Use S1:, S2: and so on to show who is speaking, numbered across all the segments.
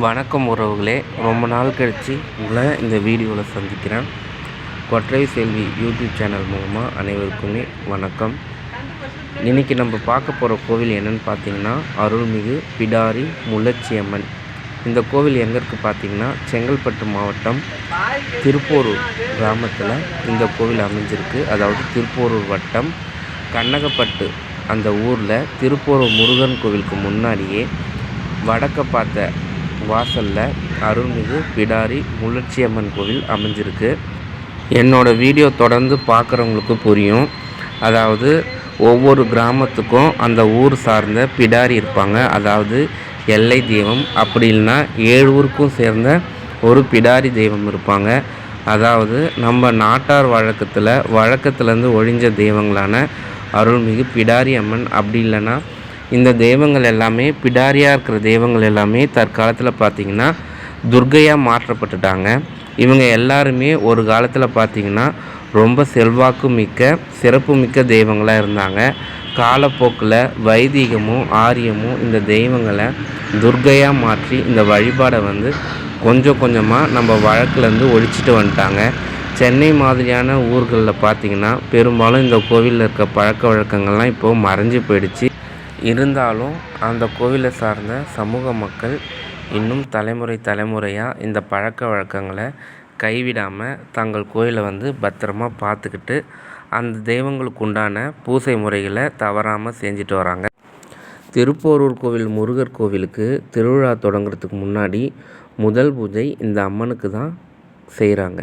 S1: வணக்கம் உறவுகளே. ரொம்ப நாள் கழித்து உங்களை இந்த வீடியோவில் சந்திக்கிறேன். கொற்றை செல்வி யூடியூப் சேனல் மூலமாக அனைவருக்குமே வணக்கம். இன்றைக்கி நம்ம பார்க்க போகிற கோவில் என்னென்னு பார்த்தீங்கன்னா அருள்மிகு பிடாரி முள்ளச்சியம்மன் இந்த கோவில் எங்கே இருக்குது பார்த்தீங்கன்னா செங்கல்பட்டு மாவட்டம் திருப்போரூர் கிராமத்தில் இந்த கோவில் அமைஞ்சிருக்கு. அதாவது திருப்போரூர் வட்டம். கண்ணகப்பட்டு அந்த ஊரில் திருப்போரூர் முருகன் கோவிலுக்கு முன்னாடியே வடக்க பார்த்த வாசலில் அருள்மிகு பிடாரி முள்ளட்சியம்மன் கோவில் அமைஞ்சிருக்கு. என்னோடய வீடியோ தொடர்ந்து பார்க்குறவங்களுக்கு புரியும். அதாவது ஒவ்வொரு கிராமத்துக்கும் அந்த ஊர் சார்ந்த பிடாரி இருப்பாங்க. அதாவது எல்லை தெய்வம். அப்படி இல்லைன்னா ஏழு ஊருக்கும் சேர்ந்த ஒரு பிடாரி தெய்வம் இருப்பாங்க. அதாவது நம்ம நாட்டார் வழக்கத்தில் வழக்கத்துலேருந்து ஒழிஞ்ச தெய்வங்களான அருள்மிகு பிடாரி அம்மன் அப்படி இல்லைன்னா இந்த தெய்வங்கள் எல்லாமே பிடாரியாக இருக்கிற தெய்வங்கள் எல்லாமே தற்காலத்தில் பார்த்திங்கன்னா துர்க்கையாக மாற்றப்பட்டுட்டாங்க. இவங்க எல்லாருமே ஒரு காலத்தில் பார்த்திங்கன்னா ரொம்ப செல்வாக்கு மிக்க சிறப்பு மிக்க தெய்வங்களாக இருந்தாங்க. காலப்போக்கில் வைதீகமும் ஆரியமும் இந்த தெய்வங்களை துர்க்கையாக மாற்றி இந்த வழிபாடை வந்து கொஞ்சம் கொஞ்சமாக நம்ம வழக்குலேருந்து ஒழிச்சிட்டு வந்துட்டாங்க. சென்னை மாதிரியான ஊர்களில் பார்த்திங்கன்னா பெரும்பாலும் இந்த கோவிலில் இருக்க பழக்க வழக்கங்கள்லாம் இப்போது மறைஞ்சு போயிடுச்சு. இருந்தாலும் அந்த கோவிலை சார்ந்த சமூக மக்கள் இன்னும் தலைமுறை தலைமுறையாக இந்த பழக்க வழக்கங்களை கைவிடாமல் தங்கள் கோயிலை வந்து பத்திரமா பார்த்துக்கிட்டு அந்த தெய்வங்களுக்கு உண்டான பூசை முறைகளை தவறாமல் செஞ்சுட்டு வராங்க. திருப்போரூர் கோவில் முருகர் கோவிலுக்கு திருவிழா தொடங்குறதுக்கு முன்னாடி முதல் பூஜை இந்த அம்மனுக்கு தான் செய்கிறாங்க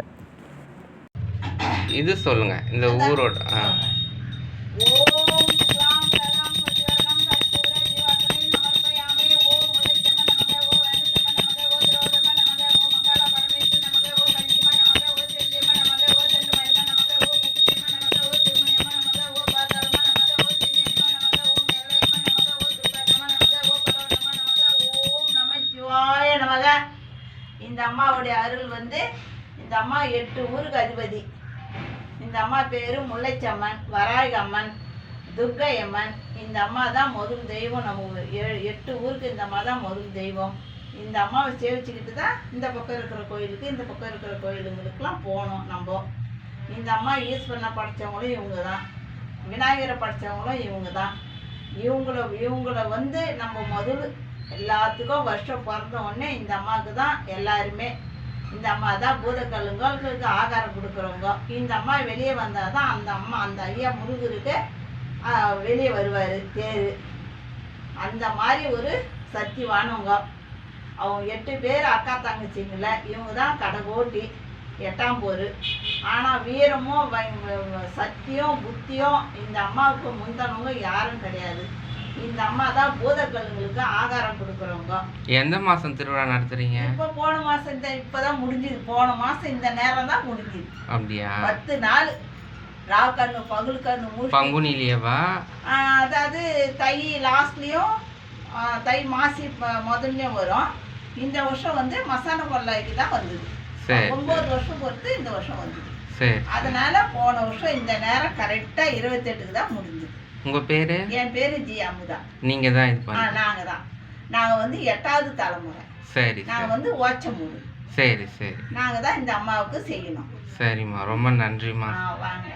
S1: இது சொல்லுங்கள் இந்த ஊரோட ஆ
S2: நமக. இந்த அம்மாவுடைய அருள் வந்து இந்த அம்மா எட்டு ஊருக்கு அதிபதி. இந்த அம்மா பேரு முல்லைச்சம்மன் வராகி அம்மன் துர்க்கை அம்மன் இந்த அம்மா தான் முதல் தெய்வம். நம்ம எட்டு ஊருக்கு இந்த அம்மா தான் முதல் தெய்வம். இந்த அம்மாவை சேவிச்சுக்கிட்டு தான் இந்த பக்கம் இருக்கிற கோயிலுக்கு இந்த பக்கம் இருக்கிற கோயிலுங்களுக்கெல்லாம் போகணும் நம்ம. இந்த அம்மா ஈஸ்வரனை படைச்சவங்களும் இவங்க தான். விநாயகரை படைச்சவங்களும் இவங்க தான். இவங்கள இவங்கள வந்து நம்ம முதல் எல்லாத்துக்கும் வருஷம் பிறந்த உடனே இந்த அம்மாவுக்கு தான் எல்லாருமே இந்த அம்மா தான் பூதக்கல்லுங்களுக்கு ஆகாரம் கொடுக்குறவங்க. இந்த அம்மா வெளியே வந்தால் தான் அந்த அம்மா அந்த ஐயா முருகருக்கு வெளியே வருவார் தேர். அந்த மாதிரி ஒரு சக்திவானவங்க. அவங்க எட்டு பேர் அக்கா தங்கச்சிங்கள இவங்க தான் கடைகோட்டி. எட்டாம் போர். ஆனால் வீரமும் சக்தியும் புத்தியும் இந்த அம்மாவுக்கு முந்தனவங்க யாரும் கிடையாது. இந்த அம்மா தான் பூதக்கல்லுங்களுக்கு ஆகாரம் கொடுக்குறவங்க.
S1: எந்த மாதம் திருவிழா நடத்துகிறீங்க
S2: இப்போ போன மாசம் இந்த இப்பதான் முடிஞ்சுது. போன மாசம் இந்த நேரம் தான் முடிஞ்சுது.
S1: அப்படியா?
S2: பத்து நாள். ராவ் கண்ணு பகல் கண்ணு முழு
S1: பங்குனிலேயேவா
S2: அதாவது தை லாஸ்ட்லயும் தை மாசி முதல்லயும் வரும். இந்த வருஷம் வந்து மசான கொள்ளைக்கு தான் வந்தது.
S1: சரி
S2: ஒன்பது வருஷம் பொறுத்து இந்த வருஷம் வந்தது.
S1: சரி.
S2: அதனால போன வருஷம் இந்த நேரம் கரெக்டா இருபத்தெட்டுக்கு தான் முடிஞ்சது.
S1: உங்கள் பேர்?
S2: என் பேரு ஜி அமுதா.
S1: நீங்கள் தான் இது பண்ண
S2: நாங்க தான். நாங்க வந்து எட்டாவது தலைமுறை.
S1: சரி
S2: நாங்க வந்து ஓச்சமூடு.
S1: சரி சரி.
S2: நாங்க தான் இந்த அம்மாவுக்கு செய்யணும்.
S1: சரிம்மா ரொம்ப நன்றிம்மா.
S2: வாங்க.